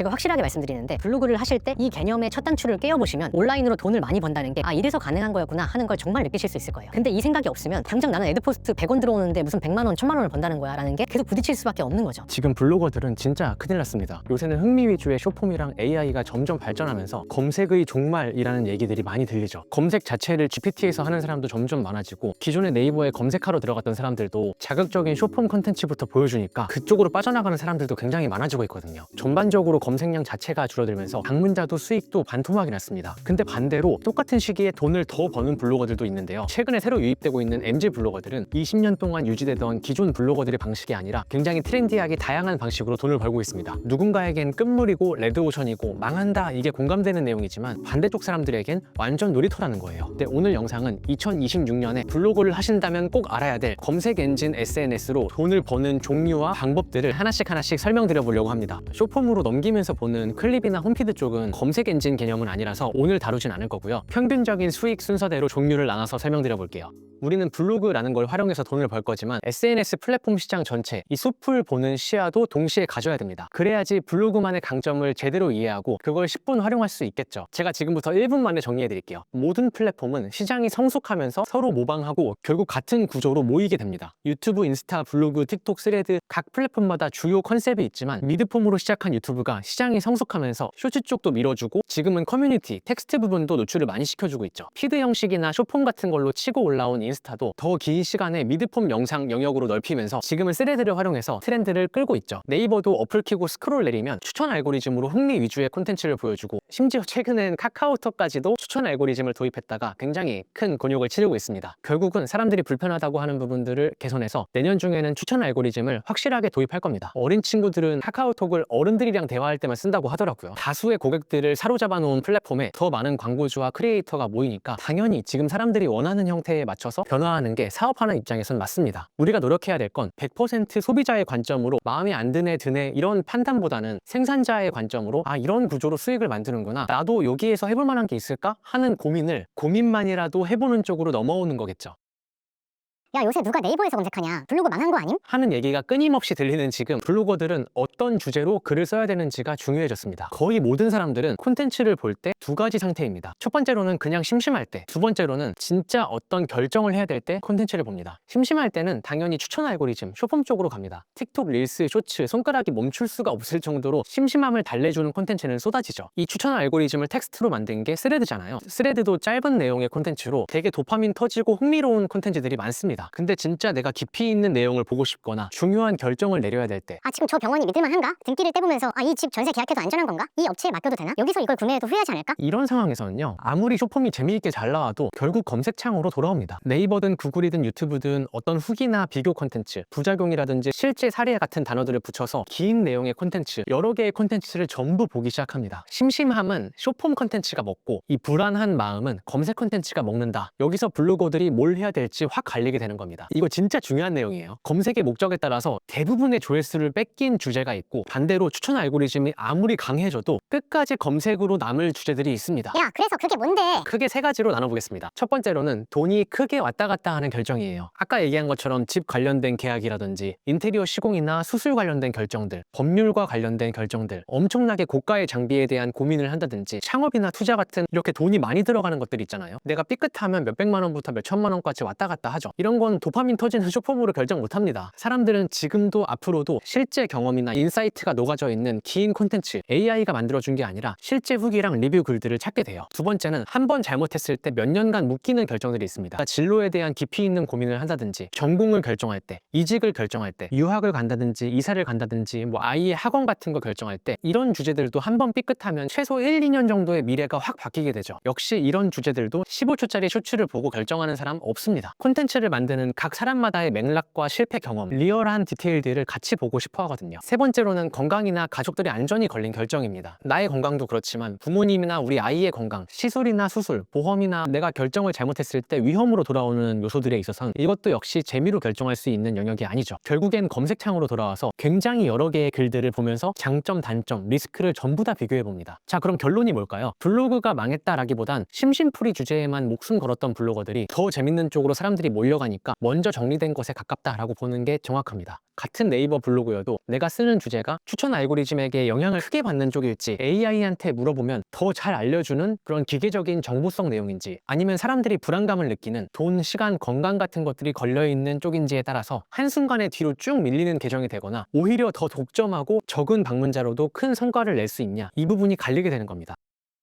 제가 확실하게 말씀드리는데 블로그를 하실 때 이 개념의 첫 단추를 깨어보시면 온라인으로 돈을 많이 번다는 게 아 이래서 가능한 거였구나 하는 걸 정말 느끼실 수 있을 거예요. 근데 이 생각이 없으면 당장 나는 애드포스트 100원 들어오는데 무슨 100만 원, 1000만 원을 번다는 거야 라는 게 계속 부딪힐 수밖에 없는 거죠. 지금 블로거들은 진짜 큰일 났습니다. 요새는 흥미 위주의 쇼폼이랑 AI가 점점 발전하면서 검색의 종말이라는 얘기들이 많이 들리죠. 검색 자체를 GPT에서 하는 사람도 점점 많아지고 기존의 네이버에 검색하러 들어갔던 사람들도 자극적인 쇼폼 컨텐츠부터 보여주니까 그쪽으로 빠져나가는 사람들도 굉장히 많아지고 있거든요. 전반적으로 검색량 자체가 줄어들면서 방문자도 수익도 반토막이 났습니다. 근데 반대로 똑같은 시기에 돈을 더 버는 블로거들도 있는데요. 최근에 새로 유입되고 있는 MZ 블로거들은 20년 동안 유지되던 기존 블로거들의 방식이 아니라 굉장히 트렌디하게 다양한 방식으로 돈을 벌고 있습니다. 누군가에겐 끝물이고 레드오션이고 망한다 이게 공감되는 내용이지만 반대쪽 사람들에겐 완전 놀이터라는 거예요. 근데 오늘 영상은 2026년에 블로그를 하신다면 꼭 알아야 될 검색 엔진 SNS로 돈을 버는 종류와 방법들을 하나씩 하나씩 설명드려 보려고 합니다. 쇼폼으로 넘기면 서 보는 클립이나 홈피드 쪽은 검색 엔진 개념은 아니라서 오늘 다루진 않을 거고요. 평균적인 수익 순서대로 종류를 나눠서 설명드려 볼게요. 우리는 블로그라는 걸 활용해서 돈을 벌 거지만 SNS 플랫폼 시장 전체 이 숲을 보는 시야도 동시에 가져야 됩니다. 그래야지 블로그만의 강점을 제대로 이해하고 그걸 10분 활용할 수 있겠죠. 제가 지금부터 1분 만에 정리해 드릴게요. 모든 플랫폼은 시장이 성숙하면서 서로 모방하고 결국 같은 구조로 모이게 됩니다. 유튜브, 인스타, 블로그, 틱톡, 스레드 각 플랫폼마다 주요 컨셉이 있지만 미드폼으로 시작한 유튜브가 시장이 성숙하면서 쇼츠 쪽도 밀어주고 지금은 커뮤니티, 텍스트 부분도 노출을 많이 시켜주고 있죠. 피드 형식이나 쇼폼 같은 걸로 치고 올라온 인스타도 더 긴 시간에 미드폼 영상 영역으로 넓히면서 지금은 스레드를 활용해서 트렌드를 끌고 있죠. 네이버도 어플 키고 스크롤 내리면 추천 알고리즘으로 흥미 위주의 콘텐츠를 보여주고 심지어 최근엔 카카오톡까지도 추천 알고리즘을 도입했다가 굉장히 큰 곤욕을 치르고 있습니다. 결국은 사람들이 불편하다고 하는 부분들을 개선해서 내년 중에는 추천 알고리즘을 확실하게 도입할 겁니다. 어린 친구들은 카카오톡을 어른들이랑 대화할 때만 쓴다고 하더라고요. 다수의 고객들을 사로잡아 놓은 플랫폼에 더 많은 광고주와 크리에이터가 모이니까 당연히 지금 사람들이 원하는 형태에 맞춰서 변화하는 게 사업하는 입장에선 맞습니다. 우리가 노력해야 될 건 100% 소비자의 관점으로 마음에 안 드네 드네 이런 판단보다는 생산자의 관점으로 아 이런 구조로 수익을 만드는구나 나도 여기에서 해볼 만한 게 있을까 하는 고민을 고민만이라도 해보는 쪽으로 넘어오는 거겠죠. 야 요새 누가 네이버에서 검색하냐 블로그 망한 거 아님? 하는 얘기가 끊임없이 들리는 지금 블로거들은 어떤 주제로 글을 써야 되는지가 중요해졌습니다. 거의 모든 사람들은 콘텐츠를 볼 때 두 가지 상태입니다. 첫 번째로는 그냥 심심할 때, 두 번째로는 진짜 어떤 결정을 해야 될 때 콘텐츠를 봅니다. 심심할 때는 당연히 추천 알고리즘, 쇼폼 쪽으로 갑니다. 틱톡, 릴스, 쇼츠, 손가락이 멈출 수가 없을 정도로 심심함을 달래주는 콘텐츠는 쏟아지죠. 이 추천 알고리즘을 텍스트로 만든 게 스레드잖아요. 스레드도 짧은 내용의 콘텐츠로 되게 도파민 터지고 흥미로운 콘텐츠들이 많습니다. 근데 진짜 내가 깊이 있는 내용을 보고 싶거나 중요한 결정을 내려야 될 때 아 지금 저 병원이 믿을만한가? 등기를 떼보면서 아 이 집 전세 계약해도 안전한 건가? 이 업체에 맡겨도 되나? 여기서 이걸 구매해도 후회하지 않을까? 이런 상황에서는요 아무리 쇼폼이 재미있게 잘 나와도 결국 검색창으로 돌아옵니다 네이버든 구글이든 유튜브든 어떤 후기나 비교 콘텐츠 부작용이라든지 실제 사례 같은 단어들을 붙여서 긴 내용의 콘텐츠 여러 개의 콘텐츠를 전부 보기 시작합니다 심심함은 쇼폼 콘텐츠가 먹고 이 불안한 마음은 검색 콘텐츠가 먹는다 여기서 블로거들이 뭘 해야 될지 확 갈리게 되는 겁니다 이거 진짜 중요한 내용이에요 검색의 목적에 따라서 대부분의 조회수를 뺏긴 주제가 있고 반대로 추천 알고리즘이 아무리 강해져도 끝까지 검색으로 남을 주제들이 있습니다 야 그래서 그게 뭔데? 크게 세 가지로 나눠보겠습니다. 첫 번째로는 돈이 크게 왔다 갔다 하는 결정이에요. 아까 얘기한 것처럼 집 관련된 계약이라든지 인테리어 시공이나 수술 관련된 결정들, 법률과 관련된 결정들, 엄청나게 고가의 장비에 대한 고민을 한다든지 창업이나 투자 같은 이렇게 돈이 많이 들어가는 것들 있잖아요. 내가 삐끗하면 몇백만 원부터 몇천만 원까지 왔다 갔다 하죠. 이런 건 도파민 터지는 쇼폼으로 결정 못 합니다. 사람들은 지금도 앞으로도 실제 경험이나 인사이트가 녹아져 있는 긴 콘텐츠, AI가 만들어준 게 아니라 실제 후기랑 리뷰 글들을 찾게 돼요. 두 번째는 한 번 잘못했을 때 몇 년간 묶이는 결정들이 있습니다. 진로에 대한 깊이 있는 고민을 한다든지, 전공을 결정할 때, 이직을 결정할 때, 유학을 간다든지, 이사를 간다든지, 뭐 아이의 학원 같은 거 결정할 때, 이런 주제들도 한 번 삐끗하면 최소 1, 2년 정도의 미래가 확 바뀌게 되죠. 역시 이런 주제들도 15초짜리 쇼츠를 보고 결정하는 사람 없습니다. 콘텐츠를 만드는 각 사람마다의 맥락과 실패 경험, 리얼한 디테일들을 같이 보고 싶어 하거든요. 세 번째로는 건강이나 가족들의 안전이 걸린 결정입니다. 나의 건강도 그렇지만 부모님이나 우리 아이의 건강, 시술이나 수술, 보험이나 내가 결정을 잘못했을 때 위험으로 돌아오는 요소들에 있어서는 이것도 역시 재미로 결정할 수 있는 영역이 아니죠. 결국엔 검색창으로 돌아와서 굉장히 여러 개의 글들을 보면서 장점, 단점, 리스크를 전부 다 비교해 봅니다. 자, 그럼 결론이 뭘까요? 블로그가 망했다라기보단 심심풀이 주제에만 목숨 걸었던 블로거들이 더 재밌는 쪽으로 사람들이 몰려가니까 보니까 먼저 정리된 것에 가깝다라고 보는 게 정확합니다. 같은 네이버 블로그여도 내가 쓰는 주제가 추천 알고리즘에게 영향을 크게 받는 쪽일지 AI한테 물어보면 더 잘 알려주는 그런 기계적인 정보성 내용인지 아니면 사람들이 불안감을 느끼는 돈, 시간, 건강 같은 것들이 걸려있는 쪽인지에 따라서 한순간에 뒤로 쭉 밀리는 계정이 되거나 오히려 더 독점하고 적은 방문자로도 큰 성과를 낼 수 있냐 이 부분이 갈리게 되는 겁니다.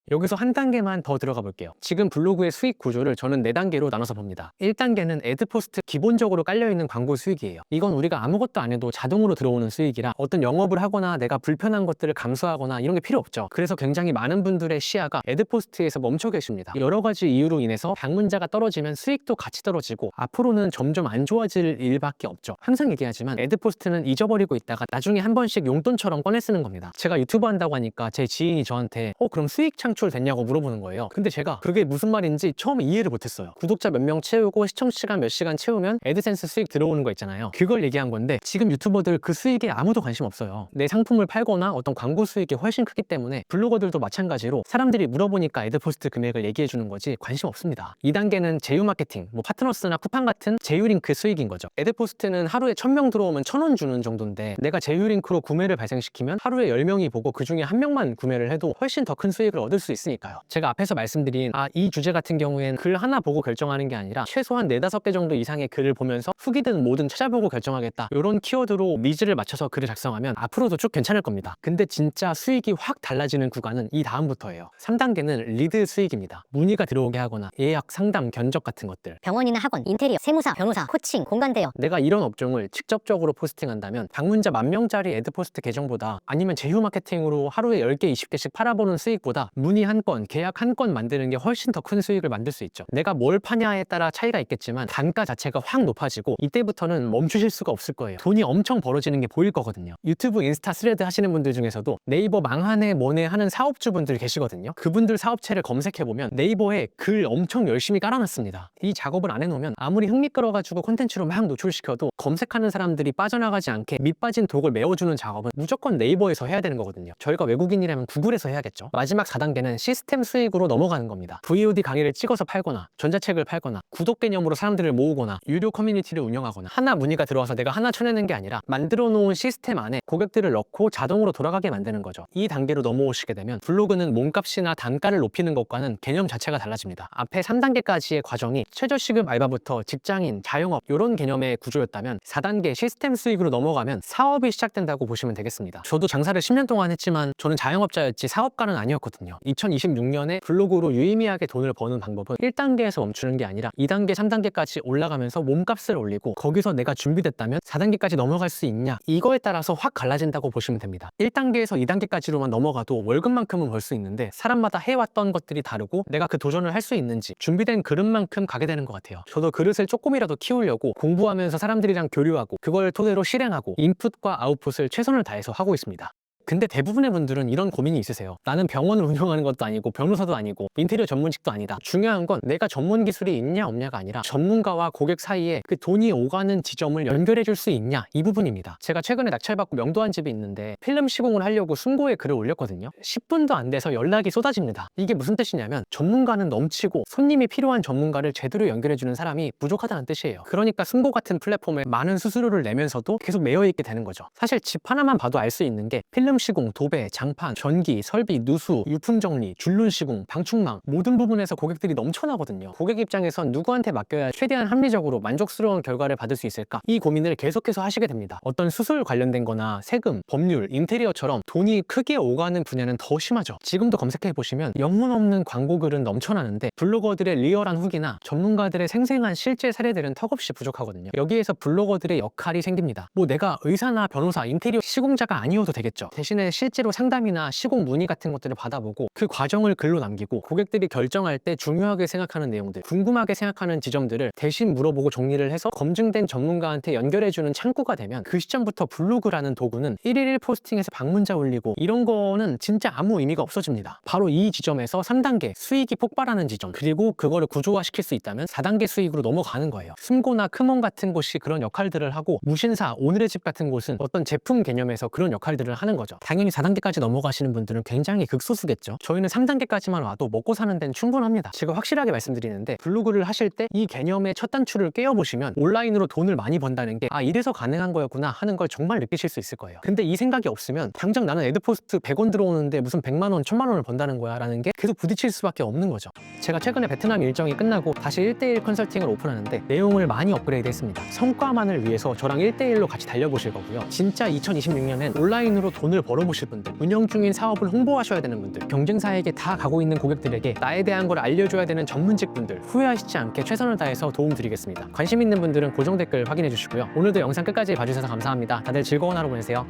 여기서 한 단계만 더 들어가 볼게요. 지금 블로그의 수익 구조를 저는 네 단계로 나눠서 봅니다. 1단계는 애드포스트 기본적으로 깔려있는 광고 수익이에요. 이건 우리가 아무것도 안 해도 자동으로 들어오는 수익이라 어떤 영업을 하거나 내가 불편한 것들을 감수하거나 이런 게 필요 없죠. 그래서 굉장히 많은 분들의 시야가 애드포스트에서 멈춰 계십니다. 여러 가지 이유로 인해서 방문자가 떨어지면 수익도 같이 떨어지고 앞으로는 점점 안 좋아질 일밖에 없죠. 항상 얘기하지만 애드포스트는 잊어버리고 있다가 나중에 한 번씩 용돈처럼 꺼내 쓰는 겁니다. 제가 유튜브 한다고 하니까 제 지인이 저한테 어 그럼 수익 창 창출 됐냐고 물어보는 거예요. 근데 제가 그게 무슨 말인지 처음에 이해를 못했어요. 구독자 몇 명 채우고 시청 시간 몇 시간 채우면 애드센스 수익 들어오는 거 있잖아요. 그걸 얘기한 건데 지금 유튜버들 그 수익에 아무도 관심 없어요. 내 상품을 팔거나 어떤 광고 수익이 훨씬 크기 때문에 블로거들도 마찬가지로 사람들이 물어보니까 애드포스트 금액을 얘기해 주는 거지 관심 없습니다. 2단계는 제휴 마케팅, 뭐 파트너스나 쿠팡 같은 제휴 링크 수익인 거죠. 애드포스트는 하루에 1000명 들어오면 1000원 주는 정도인데 내가 제휴 링크로 구매를 발생시키면 하루에 10명이 보고 그 중에 한 명만 구매를 해도 훨씬 더 큰 수익을 얻을 수 있으니까요. 제가 앞에서 말씀드린 아, 이 주제 같은 경우엔 글 하나 보고 결정하는 게 아니라 최소한 4, 5개 정도 이상의 글을 보면서 후기든 뭐든 찾아보고 결정하겠다. 이런 키워드로 니즈를 맞춰서 글을 작성하면 앞으로도 쭉 괜찮을 겁니다. 근데 진짜 수익이 확 달라지는 구간은 이 다음부터예요. 3단계는 리드 수익입니다. 문의가 들어오게 하거나 예약, 상담, 견적 같은 것들. 병원이나 학원, 인테리어, 세무사, 변호사, 코칭, 공간 대여 내가 이런 업종을 직접적으로 포스팅한다면 방문자 만 명짜리 애드포스트 계정보다 아니면 제휴 마케팅으로 하루에 10개, 20개씩 팔아보는 수익보다 문의 한 건, 계약 한 건 만드는 게 훨씬 더 큰 수익을 만들 수 있죠. 내가 뭘 파냐에 따라 차이가 있겠지만 단가 자체가 확 높아지고 이때부터는 멈추실 수가 없을 거예요. 돈이 엄청 벌어지는 게 보일 거거든요. 유튜브, 인스타, 스레드 하시는 분들 중에서도 네이버 망하네 뭐네 하는 사업주분들 계시거든요. 그분들 사업체를 검색해보면 네이버에 글 엄청 열심히 깔아놨습니다. 이 작업을 안 해놓으면 아무리 흥미 끌어가지고 콘텐츠로 막 노출시켜도 검색하는 사람들이 빠져나가지 않게 밑빠진 독을 메워주는 작업은 무조건 네이버에서 해야 되는 거거든요. 저희가 외국인이라면 구글에서 해야겠죠. 마지막 4단계는 시스템 수익으로 넘어가는 겁니다. VOD 강의를 찍어서 팔거나 전자책을 팔거나 구독 개념으로 사람들을 모으거나 유료 커뮤니티를 운영하거나 하나 문의가 들어와서 내가 하나 쳐내는 게 아니라 만들어 놓은 시스템 안에 고객들을 넣고 자동으로 돌아가게 만드는 거죠. 이 단계로 넘어오시게 되면 블로그는 몸값이나 단가를 높이는 것과는 개념 자체가 달라집니다. 앞에 3단계까지의 과정이 최저시급 알바부터 직장인, 자영업 이런 개념의 구조였다면 4단계 시스템 수익으로 넘어가면 사업이 시작된다고 보시면 되겠습니다. 저도 장사를 10년 동안 했지만 저는 자영업자였지 사업가는 아니었거든요. 2026년에 블로그로 유의미하게 돈을 버는 방법은 1단계에서 멈추는 게 아니라 2단계, 3단계까지 올라가면서 몸값을 올리고 거기서 내가 준비됐다면 4단계까지 넘어갈 수 있냐 이거에 따라서 확 갈라진다고 보시면 됩니다. 1단계에서 2단계까지로만 넘어가도 월급만큼은 벌 수 있는데 사람마다 해왔던 것들이 다르고 내가 그 도전을 할 수 있는지 준비된 그릇만큼 가게 되는 것 같아요. 저도 그릇을 조금이라도 키우려고 공부하면서 사람들이랑 교류하고 그걸 토대로 실행하고 인풋과 아웃풋을 최선을 다해서 하고 있습니다. 근데 대부분의 분들은 이런 고민이 있으세요. 나는 병원을 운영하는 것도 아니고 변호사도 아니고 인테리어 전문직도 아니다. 중요한 건 내가 전문 기술이 있냐 없냐가 아니라 전문가와 고객 사이에 그 돈이 오가는 지점을 연결해 줄 수 있냐 이 부분입니다. 제가 최근에 낙찰받고 명도한 집이 있는데 필름 시공을 하려고 순고에 글을 올렸거든요. 10분도 안 돼서 연락이 쏟아집니다. 이게 무슨 뜻이냐면 전문가는 넘치고 손님이 필요한 전문가를 제대로 연결해 주는 사람이 부족하다는 뜻이에요. 그러니까 순고 같은 플랫폼에 많은 수수료를 내면서도 계속 매여 있게 되는 거죠. 사실 집 하나만 봐도 알 수 있는 게 필름 시공, 도배, 장판, 전기, 설비, 누수, 유품 정리, 줄눈 시공, 방충망 모든 부분에서 고객들이 넘쳐나거든요. 고객 입장에선 누구한테 맡겨야 최대한 합리적으로 만족스러운 결과를 받을 수 있을까? 이 고민을 계속해서 하시게 됩니다. 어떤 수술 관련된 거나 세금, 법률, 인테리어처럼 돈이 크게 오가는 분야는 더 심하죠. 지금도 검색해 보시면 영문 없는 광고 글은 넘쳐나는데 블로거들의 리얼한 후기나 전문가들의 생생한 실제 사례들은 턱없이 부족하거든요. 여기에서 블로거들의 역할이 생깁니다. 뭐 내가 의사나 변호사, 인테리어 시공자가 아니어도 되겠죠. 에 실제로 상담이나 시공 문의 같은 것들을 받아보고 그 과정을 글로 남기고 고객들이 결정할 때 중요하게 생각하는 내용들, 궁금하게 생각하는 지점들을 대신 물어보고 정리를 해서 검증된 전문가한테 연결해주는 창구가 되면 그 시점부터 블로그라는 도구는 1일 1 포스팅에서 방문자 올리고 이런 거는 진짜 아무 의미가 없어집니다. 바로 이 지점에서 3단계 수익이 폭발하는 지점 그리고 그거를 구조화시킬 수 있다면 4단계 수익으로 넘어가는 거예요. 숨고나 크몬 같은 곳이 그런 역할들을 하고 무신사, 오늘의 집 같은 곳은 어떤 제품 개념에서 그런 역할들을 하는 거죠. 당연히 4단계까지 넘어가시는 분들은 굉장히 극소수겠죠. 저희는 3단계까지만 와도 먹고 사는 데는 충분합니다. 제가 확실하게 말씀드리는데 블로그를 하실 때 이 개념의 첫 단추를 깨워보시면 온라인으로 돈을 많이 번다는 게 아 이래서 가능한 거였구나 하는 걸 정말 느끼실 수 있을 거예요. 근데 이 생각이 없으면 당장 나는 애드포스트 100원 들어오는데 무슨 100만 원, 1000만 원을 번다는 거야 라는 게 계속 부딪힐 수밖에 없는 거죠. 제가 최근에 베트남 일정이 끝나고 다시 1대1 컨설팅을 오픈하는데 내용을 많이 업그레이드 했습니다. 성과만을 위해서 저랑 1대1로 같이 달려보실 거고요. 진짜 2026년엔 온라인으로 돈을 벌어보실 분들, 운영 중인 사업을 홍보하셔야 되는 분들, 경쟁사에게 다 가고 있는 고객들에게 나에 대한 걸 알려줘야 되는 전문직 분들, 후회하시지 않게 최선을 다해서 도움 드리겠습니다. 관심 있는 분들은 고정 댓글 확인해 주시고요. 오늘도 영상 끝까지 봐주셔서 감사합니다. 다들 즐거운 하루 보내세요.